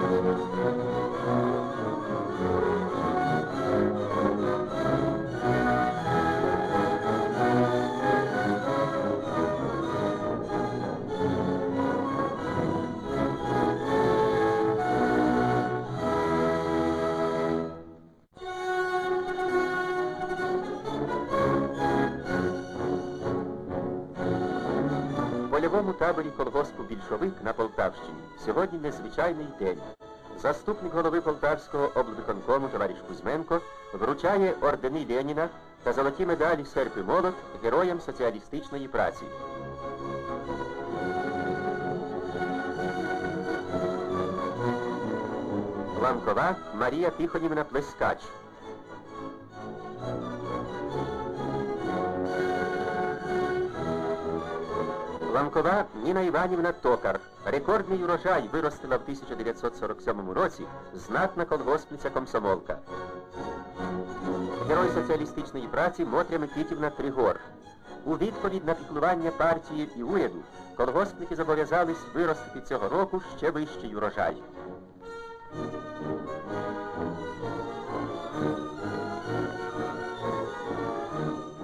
Thank you. Польовому таборі колгоспу більшовик на Полтавщині сьогодні незвичайний день. Заступник голови Полтавського облвиконкому товариш Кузьменко вручає ордени Леніна та золоті медалі серп і молот героям соціалістичної праці. Ланкова Марія Тихонівна Плескач. Ланкова Ніна Іванівна Токар. Рекордний урожай виростила в 1947 році знатна колгоспниця комсомолка. Герой соціалістичної праці Мотря Микитівна Тригор. У відповідь на піклування партії і уряду колгоспники зобов'язались виростити цього року ще вищий урожай.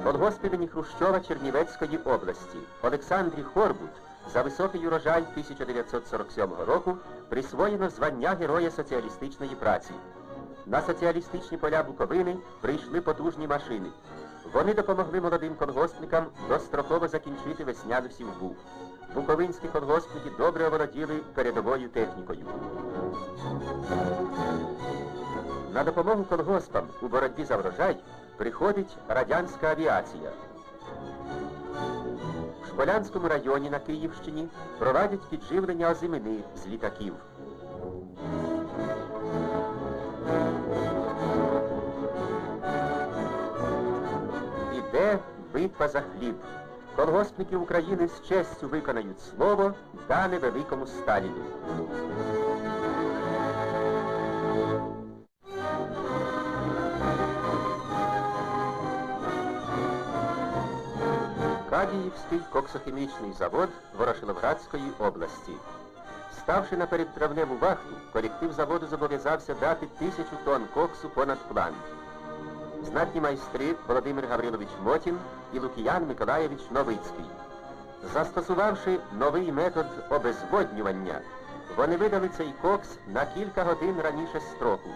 Колгоспівині Хрущова Чернівецької області Олександрі Хорбут за високий урожай 1947 року присвоєно звання Героя соціалістичної праці. На соціалістичні поля Буковини прийшли потужні машини. Вони допомогли молодим колгоспникам достроково закінчити весняну сівбу. Буковинські колгоспники добре оволоділи передовою технікою. На допомогу колгоспам у боротьбі за врожай приходить радянська авіація. В Шполянському районі на Київщині проводять підживлення озимини з літаків. Іде битва за хліб. Колгоспники України з честю виконають слово, дане великому Сталіну. Кадіївський коксохімічний завод Ворошиловградської області. Ставши на передтравневу вахту, колектив заводу зобов'язався дати тисячу тонн коксу понад план. Знатні майстри Володимир Гаврилович Мотін і Лукіян Миколаєвич Новицький. Застосувавши новий метод обезводнювання, вони видали цей кокс на кілька годин раніше строку.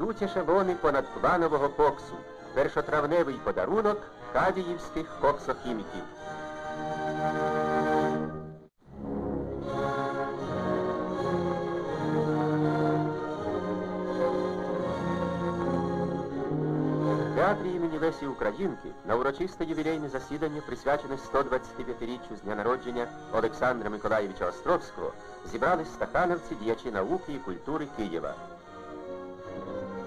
Ідуть ешелони понадпланового коксу. Першотравневий подарунок кадіївських коксохіміків. В театрі імені Лесі Українки на урочисте ювілейне засідання, присвячене 125-річчю з дня народження Олександра Миколаєвича Островського, зібрались стахановці, діячі науки і культури Києва.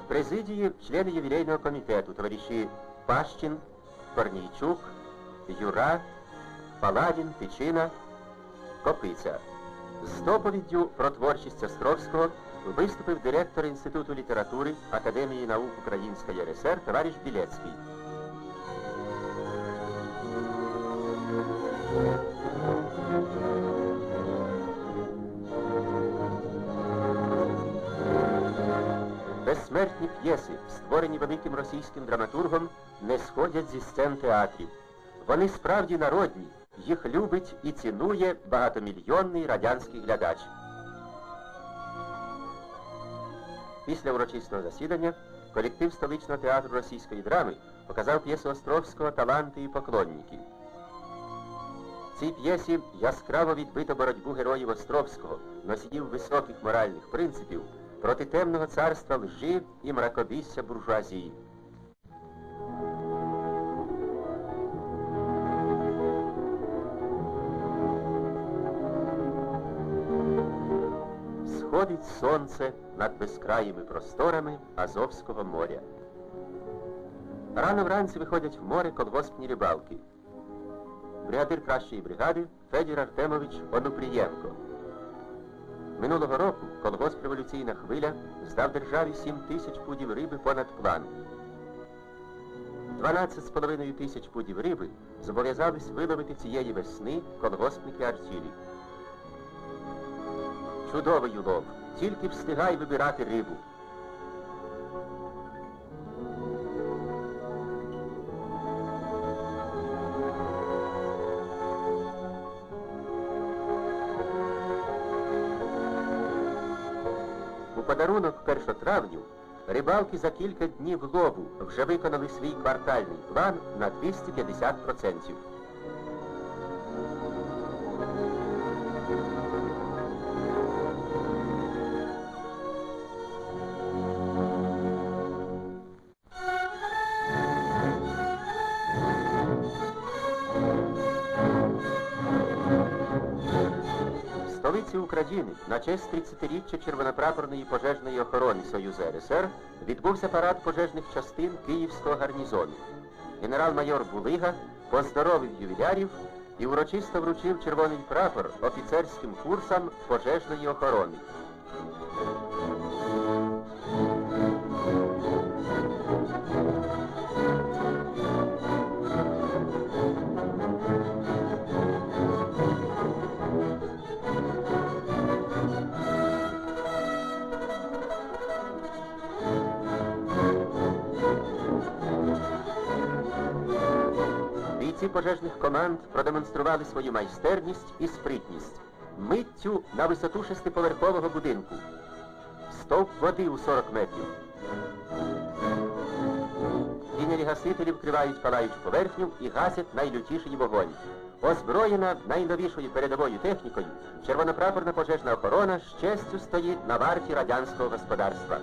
Президії члени ювілейного комітету товариші Пащин, Корнійчук, Юра, Паладін, Тичина, Копиця. З доповіддю про творчість Островського виступив директор Інституту літератури Академії наук Української РСР товариш Білецький. Безсмертні п'єси, створені великим російським драматургом, не сходять зі сцен театрів. Вони справді народні, їх любить і цінує багатомільйонний радянський глядач. Після урочистого засідання колектив столичного театру російської драми показав п'єсу Островського «Таланти і поклонники». В цій п'єсі яскраво відбито боротьбу героїв Островського, носіїв високих моральних принципів проти темного царства лжи і мракобісся буржуазії. Сходить сонце над безкраїми просторами Азовського моря. Рано вранці виходять в море колгоспні рибалки. Бригадир кращої бригади Федір Артемович Онупрієнко. Минулого року колгосп революційна хвиля здав державі 7 тисяч пудів риби понад план. 12,5 тисяч пудів риби зобов'язались виловити цієї весни колгоспники Артілі. Чудовий улов. Тільки встигай вибирати рибу. Подарунок 1 травню Рибалки за кілька днів лову вже виконали свій квартальний план на 250%. В України на честь 30-річчя червонопрапорної пожежної охорони Союзу РСР відбувся парад пожежних частин Київського гарнізону. Генерал-майор Булига поздоровив ювілярів і урочисто вручив червоний прапор офіцерським курсам пожежної охорони. Пожежних команд продемонстрували свою майстерність і спритність. Миттю на висоту шестиповерхового будинку. Стовп води у 40 метрів. Кінері гасителі вкривають палаючу поверхню і гасять найлютіший вогонь. Озброєна найновішою передовою технікою, червонопрапорна пожежна охорона з честю стоїть на варті радянського господарства.